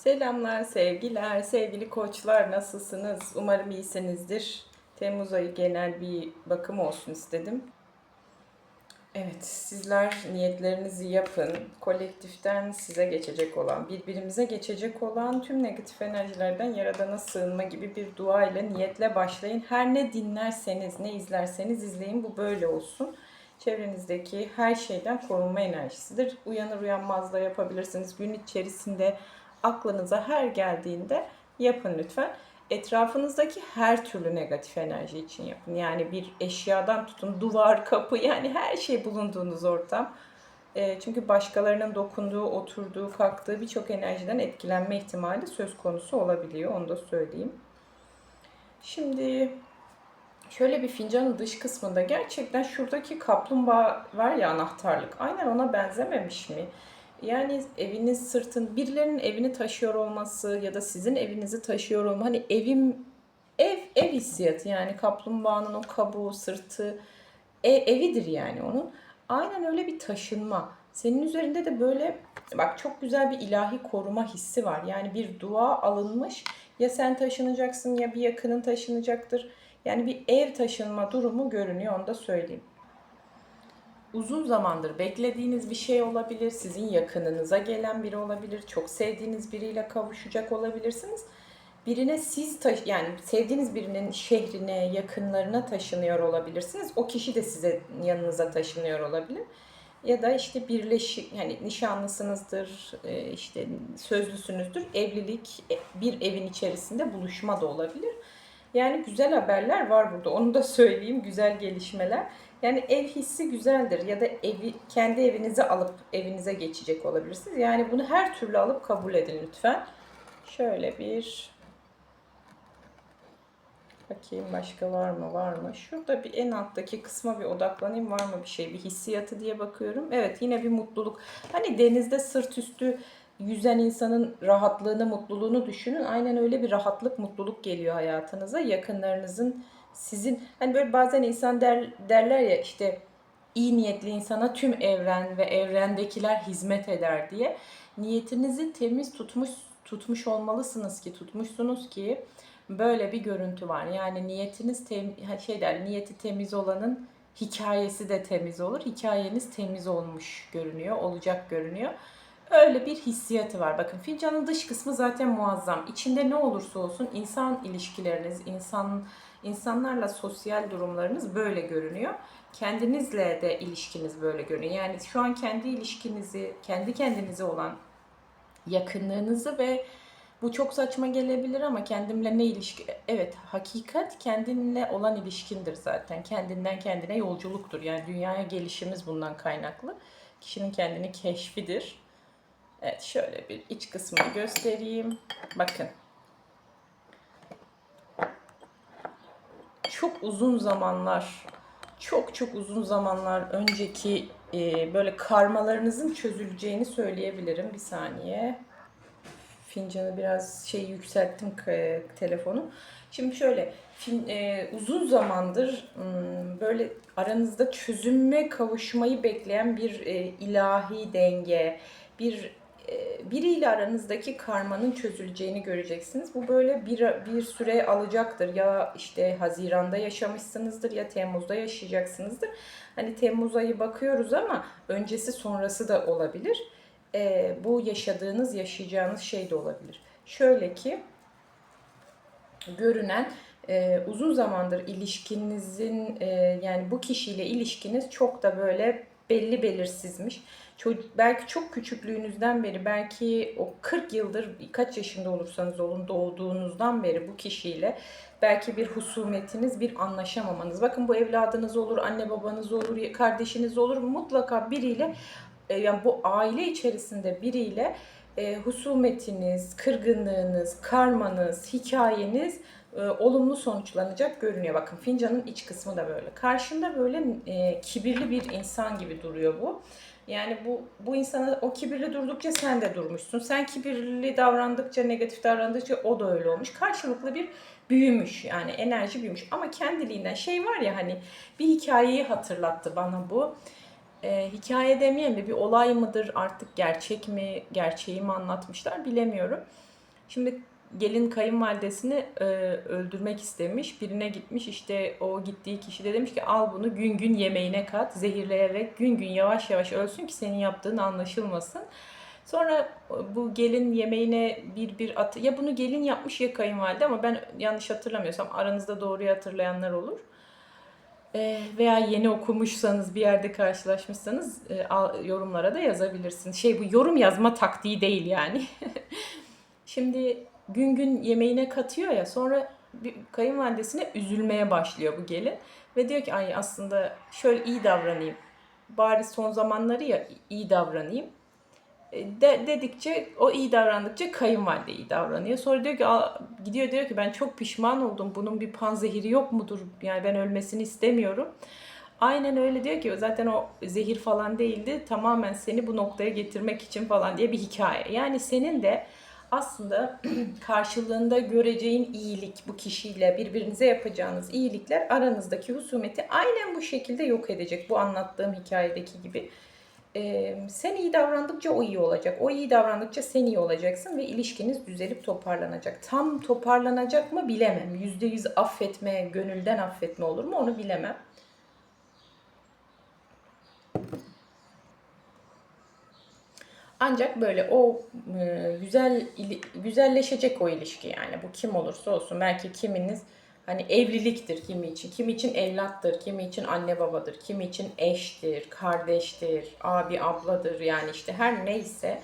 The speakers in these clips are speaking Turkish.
Selamlar, sevgiler, sevgili koçlar nasılsınız? Umarım iyisinizdir. Temmuz ayı genel bir bakım olsun istedim. Evet, sizler niyetlerinizi yapın. Kolektiften size geçecek olan, birbirimize geçecek olan tüm negatif enerjilerden Yaradan'a sığınma gibi bir dua ile niyetle başlayın. Her ne dinlerseniz, ne izlerseniz izleyin bu böyle olsun. Çevrenizdeki her şeyden korunma enerjisidir. Uyanır uyanmaz da yapabilirsiniz. Gün içerisinde aklınıza her geldiğinde yapın lütfen. Etrafınızdaki her türlü negatif enerji için yapın. Yani bir eşyadan tutun duvar, kapı yani her şey bulunduğunuz ortam. E, çünkü başkalarının dokunduğu, oturduğu, kalktığı birçok enerjiden etkilenme ihtimali söz konusu olabiliyor. Onu da söyleyeyim. Şimdi şöyle bir fincanın dış kısmında gerçekten şuradaki kaplumbağa var ya anahtarlık. Aynen ona benzememiş mi? Yani eviniz sırtın birilerinin evini taşıyor olması ya da sizin evinizi taşıyor olması hani evim ev ev hissiyatı yani kaplumbağanın o kabuğu sırtı ev, evidir yani onun. Aynen öyle bir taşınma. Senin üzerinde de böyle bak çok güzel bir ilahi koruma hissi var. Yani bir dua alınmış ya sen taşınacaksın ya bir yakının taşınacaktır. Yani bir ev taşınma durumu görünüyor onu da söyleyeyim uzun zamandır beklediğiniz bir şey olabilir. Sizin yakınınıza gelen biri olabilir. Çok sevdiğiniz biriyle kavuşacak olabilirsiniz. Birine siz taş yani sevdiğiniz birinin şehrine, yakınlarına taşınıyor olabilirsiniz. O kişi de size yanınıza taşınıyor olabilir. Ya da işte birleşik yani nişanlısınızdır, e, işte sözlüsünüzdür. Evlilik e, bir evin içerisinde buluşma da olabilir. Yani güzel haberler var burada. Onu da söyleyeyim. Güzel gelişmeler. Yani ev hissi güzeldir ya da evi kendi evinize alıp evinize geçecek olabilirsiniz. Yani bunu her türlü alıp kabul edin lütfen. Şöyle bir Bakayım başka var mı var mı? Şurada bir en alttaki kısma bir odaklanayım. Var mı bir şey? Bir hissiyatı diye bakıyorum. Evet yine bir mutluluk. Hani denizde sırt üstü yüzen insanın rahatlığını, mutluluğunu düşünün. Aynen öyle bir rahatlık, mutluluk geliyor hayatınıza. Yakınlarınızın sizin hani böyle bazen insan der, derler ya işte iyi niyetli insana tüm evren ve evrendekiler hizmet eder diye. Niyetinizi temiz tutmuş tutmuş olmalısınız ki tutmuşsunuz ki böyle bir görüntü var. Yani niyetiniz tem, şey der niyeti temiz olanın hikayesi de temiz olur. Hikayeniz temiz olmuş görünüyor, olacak görünüyor. Öyle bir hissiyatı var. Bakın fincanın dış kısmı zaten muazzam. İçinde ne olursa olsun insan ilişkileriniz, insan insanlarla sosyal durumlarınız böyle görünüyor. Kendinizle de ilişkiniz böyle görünüyor. Yani şu an kendi ilişkinizi, kendi kendinize olan yakınlığınızı ve bu çok saçma gelebilir ama kendimle ne ilişki? Evet, hakikat kendinle olan ilişkindir zaten. Kendinden kendine yolculuktur. Yani dünyaya gelişimiz bundan kaynaklı. Kişinin kendini keşfidir. Evet, şöyle bir iç kısmını göstereyim. Bakın. Çok uzun zamanlar, çok çok uzun zamanlar önceki e, böyle karmalarınızın çözüleceğini söyleyebilirim. Bir saniye fincanı biraz şey yükselttim e, telefonu. Şimdi şöyle fin, e, uzun zamandır m, böyle aranızda çözümme kavuşmayı bekleyen bir e, ilahi denge, bir biriyle aranızdaki karmanın çözüleceğini göreceksiniz. Bu böyle bir, bir süre alacaktır. Ya işte Haziran'da yaşamışsınızdır ya Temmuz'da yaşayacaksınızdır. Hani Temmuz ayı bakıyoruz ama öncesi sonrası da olabilir e, bu yaşadığınız, yaşayacağınız şey de olabilir. Şöyle ki görünen e, uzun zamandır ilişkinizin e, yani bu kişiyle ilişkiniz çok da böyle belli belirsizmiş. Çocuk, belki çok küçüklüğünüzden beri, belki o 40 yıldır kaç yaşında olursanız olun doğduğunuzdan beri bu kişiyle belki bir husumetiniz, bir anlaşamamanız. Bakın bu evladınız olur, anne babanız olur, kardeşiniz olur. Mutlaka biriyle e, yani bu aile içerisinde biriyle e, husumetiniz, kırgınlığınız, karmanız, hikayeniz e, olumlu sonuçlanacak görünüyor. Bakın fincanın iç kısmı da böyle. Karşında böyle kibirli bir insan gibi duruyor bu. Yani bu bu insana o kibirli durdukça sen de durmuşsun. Sen kibirli davrandıkça, negatif davrandıkça o da öyle olmuş. Karşılıklı bir büyümüş yani enerji büyümüş. Ama kendiliğinden şey var ya hani bir hikayeyi hatırlattı bana bu e, hikaye demeyelim de bir olay mıdır artık gerçek mi gerçeği mi anlatmışlar bilemiyorum. Şimdi gelin kayınvalidesini e, öldürmek istemiş. Birine gitmiş işte o gittiği kişi de demiş ki al bunu gün gün yemeğine kat. Zehirleyerek gün gün yavaş yavaş ölsün ki senin yaptığın anlaşılmasın. Sonra bu gelin yemeğine bir bir at ya bunu gelin yapmış ya kayınvalide ama ben yanlış hatırlamıyorsam aranızda doğruyu hatırlayanlar olur. Ee, veya yeni okumuşsanız bir yerde karşılaşmışsanız e, yorumlara da yazabilirsiniz. Şey bu yorum yazma taktiği değil yani. Şimdi gün gün yemeğine katıyor ya sonra bir kayınvalidesine üzülmeye başlıyor bu gelin. Ve diyor ki ay aslında şöyle iyi davranayım. Bari son zamanları ya iyi davranayım. E, De, dedikçe o iyi davrandıkça kayınvalide iyi davranıyor. Sonra diyor ki gidiyor diyor ki ben çok pişman oldum. Bunun bir panzehiri yok mudur? Yani ben ölmesini istemiyorum. Aynen öyle diyor ki zaten o zehir falan değildi. Tamamen seni bu noktaya getirmek için falan diye bir hikaye. Yani senin de aslında karşılığında göreceğin iyilik bu kişiyle birbirinize yapacağınız iyilikler aranızdaki husumeti aynen bu şekilde yok edecek. Bu anlattığım hikayedeki gibi. Ee, sen iyi davrandıkça o iyi olacak. O iyi davrandıkça sen iyi olacaksın ve ilişkiniz düzelip toparlanacak. Tam toparlanacak mı bilemem. Yüzde yüz affetme, gönülden affetme olur mu onu bilemem. Ancak böyle o e, güzel güzelleşecek o ilişki yani bu kim olursa olsun belki kiminiz hani evliliktir kimi için, kimi için evlattır, kimi için anne babadır, kimi için eştir, kardeştir, abi abladır yani işte her neyse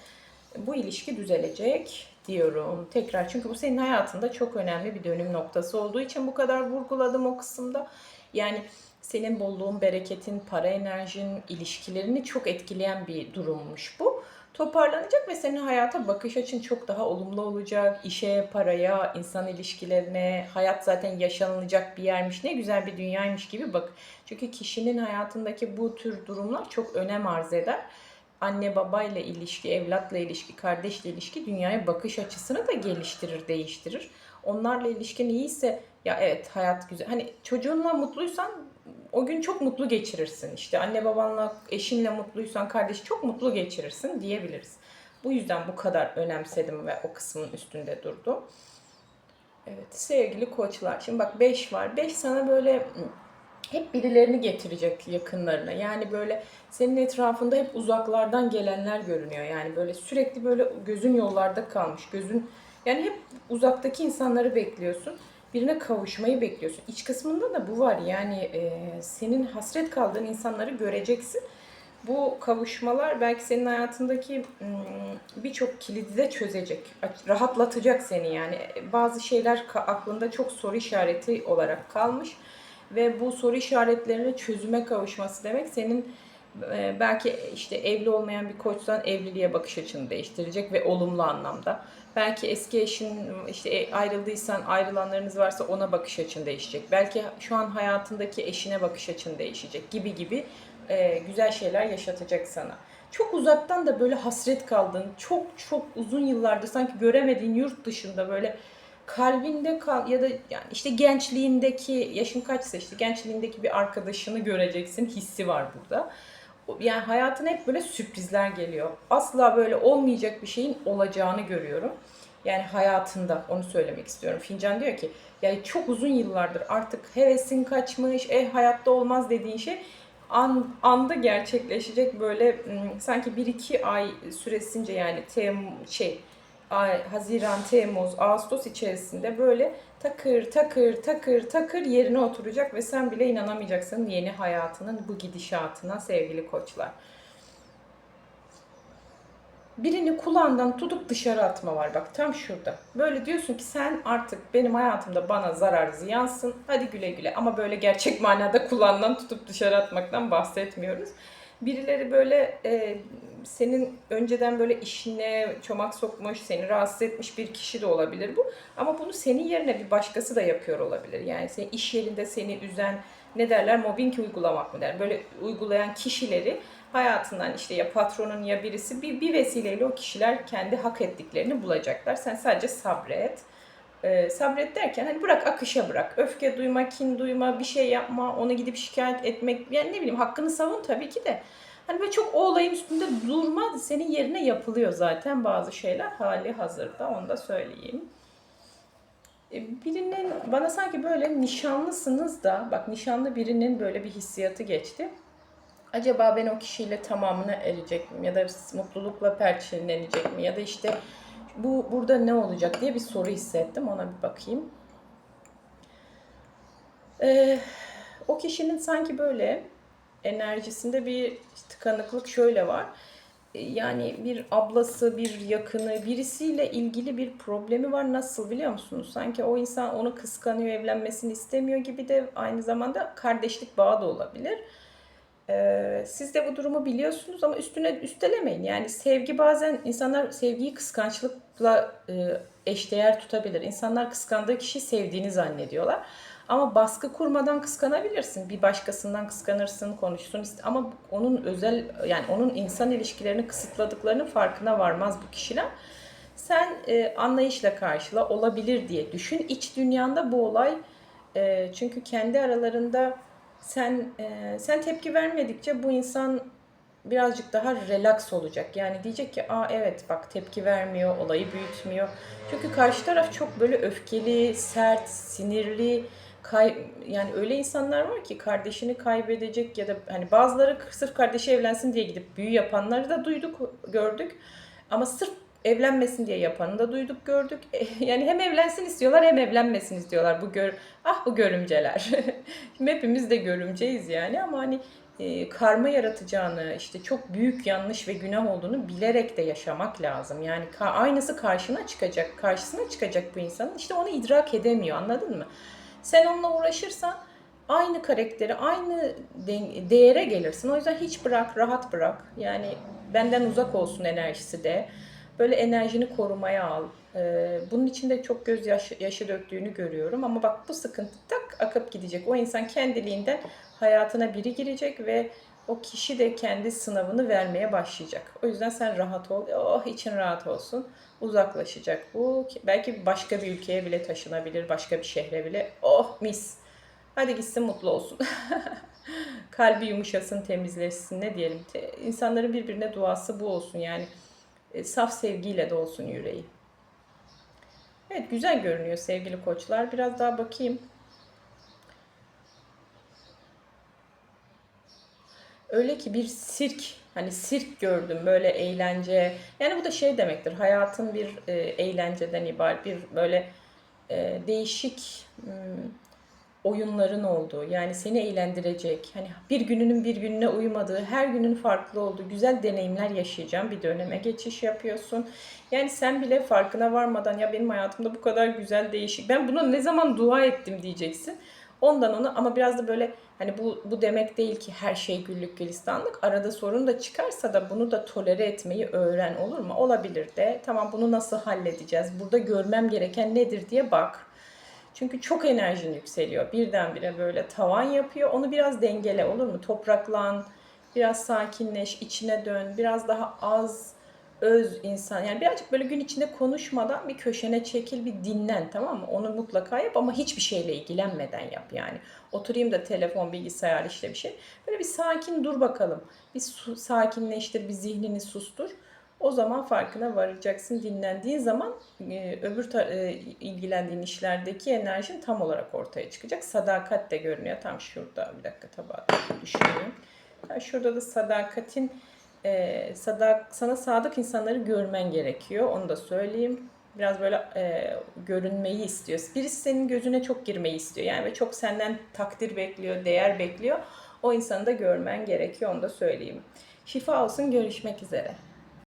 bu ilişki düzelecek diyorum. Tekrar çünkü bu senin hayatında çok önemli bir dönüm noktası olduğu için bu kadar vurguladım o kısımda. Yani senin bolluğun, bereketin, para enerjin, ilişkilerini çok etkileyen bir durummuş bu. Toparlanacak ve senin hayata bakış açın çok daha olumlu olacak. İşe, paraya, insan ilişkilerine, hayat zaten yaşanılacak bir yermiş. Ne güzel bir dünyaymış gibi bak. Çünkü kişinin hayatındaki bu tür durumlar çok önem arz eder. Anne babayla ilişki, evlatla ilişki, kardeşle ilişki dünyaya bakış açısını da geliştirir, değiştirir. Onlarla ilişkin iyiyse ya evet hayat güzel. Hani çocuğunla mutluysan o gün çok mutlu geçirirsin. İşte anne babanla, eşinle mutluysan kardeş çok mutlu geçirirsin diyebiliriz. Bu yüzden bu kadar önemsedim ve o kısmın üstünde durdum. Evet sevgili koçlar. Şimdi bak 5 var. 5 sana böyle hep birilerini getirecek yakınlarına. Yani böyle senin etrafında hep uzaklardan gelenler görünüyor. Yani böyle sürekli böyle gözün yollarda kalmış. Gözün yani hep uzaktaki insanları bekliyorsun. Birine kavuşmayı bekliyorsun. İç kısmında da bu var. Yani e, senin hasret kaldığın insanları göreceksin. Bu kavuşmalar belki senin hayatındaki birçok kilidi de çözecek. Rahatlatacak seni yani. Bazı şeyler aklında çok soru işareti olarak kalmış. Ve bu soru işaretlerinin çözüme kavuşması demek senin e, belki işte evli olmayan bir koçsan evliliğe bakış açını değiştirecek ve olumlu anlamda. Belki eski eşin işte e, ayrıldıysan ayrılanlarınız varsa ona bakış açın değişecek. Belki şu an hayatındaki eşine bakış açın değişecek gibi gibi e, güzel şeyler yaşatacak sana. Çok uzaktan da böyle hasret kaldığın, çok çok uzun yıllardır sanki göremediğin yurt dışında böyle kalbinde kal ya da yani işte gençliğindeki yaşın kaçsa işte gençliğindeki bir arkadaşını göreceksin hissi var burada. Yani hayatına hep böyle sürprizler geliyor. Asla böyle olmayacak bir şeyin olacağını görüyorum. Yani hayatında onu söylemek istiyorum. Fincan diyor ki yani çok uzun yıllardır artık hevesin kaçmış, eh hayatta olmaz dediğin şey an, anda gerçekleşecek böyle sanki bir iki ay süresince yani tem şey Haziran, Temmuz, Ağustos içerisinde böyle takır takır takır takır yerine oturacak ve sen bile inanamayacaksın yeni hayatının bu gidişatına sevgili koçlar. Birini kulağından tutup dışarı atma var bak tam şurada. Böyle diyorsun ki sen artık benim hayatımda bana zarar ziyansın. Hadi güle güle ama böyle gerçek manada kulağından tutup dışarı atmaktan bahsetmiyoruz. Birileri böyle e, senin önceden böyle işine çomak sokmuş, seni rahatsız etmiş bir kişi de olabilir bu. Ama bunu senin yerine bir başkası da yapıyor olabilir. Yani senin iş yerinde seni üzen ne derler mobbing uygulamak mı der. Böyle uygulayan kişileri hayatından işte ya patronun ya birisi bir, bir vesileyle o kişiler kendi hak ettiklerini bulacaklar. Sen sadece sabret. Ee, sabret derken hani bırak akışa bırak. Öfke duyma, kin duyma, bir şey yapma, onu gidip şikayet etmek. Yani ne bileyim hakkını savun tabii ki de. Hani böyle çok o olayın üstünde durma senin yerine yapılıyor zaten bazı şeyler hali hazırda onu da söyleyeyim. E, Birinin bana sanki böyle nişanlısınız da bak nişanlı birinin böyle bir hissiyatı geçti. Acaba ben o kişiyle tamamına erecek miyim ya da mutlulukla perçinlenecek mi ya da işte bu burada ne olacak diye bir soru hissettim ona bir bakayım. Ee, o kişinin sanki böyle enerjisinde bir tıkanıklık şöyle var. Ee, Yani bir ablası, bir yakını, birisiyle ilgili bir problemi var. Nasıl biliyor musunuz? Sanki o insan onu kıskanıyor, evlenmesini istemiyor gibi de aynı zamanda kardeşlik bağı da olabilir. Ee, siz de bu durumu biliyorsunuz ama üstüne üstelemeyin. Yani sevgi bazen insanlar sevgiyi kıskançlıkla e, eşdeğer tutabilir. İnsanlar kıskandığı kişiyi sevdiğini zannediyorlar. Ama baskı kurmadan kıskanabilirsin. Bir başkasından kıskanırsın, konuşsun ama onun özel yani onun insan ilişkilerini kısıtladıklarının farkına varmaz bu kişiler. Sen e, anlayışla karşıla olabilir diye düşün. İç dünyanda bu olay e, çünkü kendi aralarında sen e, sen tepki vermedikçe bu insan birazcık daha relax olacak. Yani diyecek ki aa evet bak tepki vermiyor, olayı büyütmüyor. Çünkü karşı taraf çok böyle öfkeli, sert, sinirli, kay yani öyle insanlar var ki kardeşini kaybedecek ya da hani bazıları sırf kardeşi evlensin diye gidip büyü yapanları da duyduk, gördük. Ama sırf evlenmesin diye yapanı da duyduk, gördük. Yani hem evlensin istiyorlar hem evlenmesin istiyorlar. Bu gör ah bu görümceler. Şimdi hepimiz de görümceyiz yani ama hani e, karma yaratacağını, işte çok büyük yanlış ve günah olduğunu bilerek de yaşamak lazım. Yani ka- aynısı karşına çıkacak, karşısına çıkacak bu insanın. İşte onu idrak edemiyor, anladın mı? Sen onunla uğraşırsan aynı karakteri, aynı de- değere gelirsin. O yüzden hiç bırak, rahat bırak. Yani benden uzak olsun enerjisi de. Böyle enerjini korumaya al. Ee, bunun için de çok gözyaşı yaşı döktüğünü görüyorum. Ama bak bu sıkıntı tak akıp gidecek. O insan kendiliğinden hayatına biri girecek ve o kişi de kendi sınavını vermeye başlayacak. O yüzden sen rahat ol. Oh için rahat olsun. Uzaklaşacak bu. Belki başka bir ülkeye bile taşınabilir. Başka bir şehre bile. Oh mis. Hadi gitsin mutlu olsun. Kalbi yumuşasın, temizleşsin ne diyelim. İnsanların birbirine duası bu olsun yani. E, saf sevgiyle de olsun yüreği. Evet güzel görünüyor sevgili koçlar. Biraz daha bakayım. Öyle ki bir sirk, hani sirk gördüm böyle eğlence. Yani bu da şey demektir. Hayatın bir e, eğlenceden ibaret bir böyle e, değişik hmm, oyunların olduğu, yani seni eğlendirecek, hani bir gününün bir gününe uymadığı, her günün farklı olduğu güzel deneyimler yaşayacağım bir döneme geçiş yapıyorsun. Yani sen bile farkına varmadan ya benim hayatımda bu kadar güzel değişik, ben buna ne zaman dua ettim diyeceksin. Ondan ona ama biraz da böyle hani bu bu demek değil ki her şey güllük gülistanlık. Arada sorun da çıkarsa da bunu da tolere etmeyi öğren olur mu? Olabilir de. Tamam bunu nasıl halledeceğiz? Burada görmem gereken nedir diye bak. Çünkü çok enerjin yükseliyor. Birdenbire böyle tavan yapıyor. Onu biraz dengele olur mu? Topraklan, biraz sakinleş, içine dön. Biraz daha az öz insan. Yani birazcık böyle gün içinde konuşmadan bir köşene çekil, bir dinlen tamam mı? Onu mutlaka yap ama hiçbir şeyle ilgilenmeden yap yani. Oturayım da telefon, bilgisayar işte bir şey. Böyle bir sakin dur bakalım. Bir su, sakinleştir, bir zihnini sustur. O zaman farkına varacaksın. Dinlendiğin zaman e, öbür e, ilgilendiğin işlerdeki enerjin tam olarak ortaya çıkacak. Sadakat de görünüyor. Tam şurada. Bir dakika tabağı düşüneyim. Yani şurada da sadakatin e, sadak sana sadık insanları görmen gerekiyor. Onu da söyleyeyim. Biraz böyle e, görünmeyi istiyor. Birisi senin gözüne çok girmeyi istiyor. Yani ve çok senden takdir bekliyor, değer bekliyor. O insanı da görmen gerekiyor. Onu da söyleyeyim. Şifa olsun. Görüşmek üzere.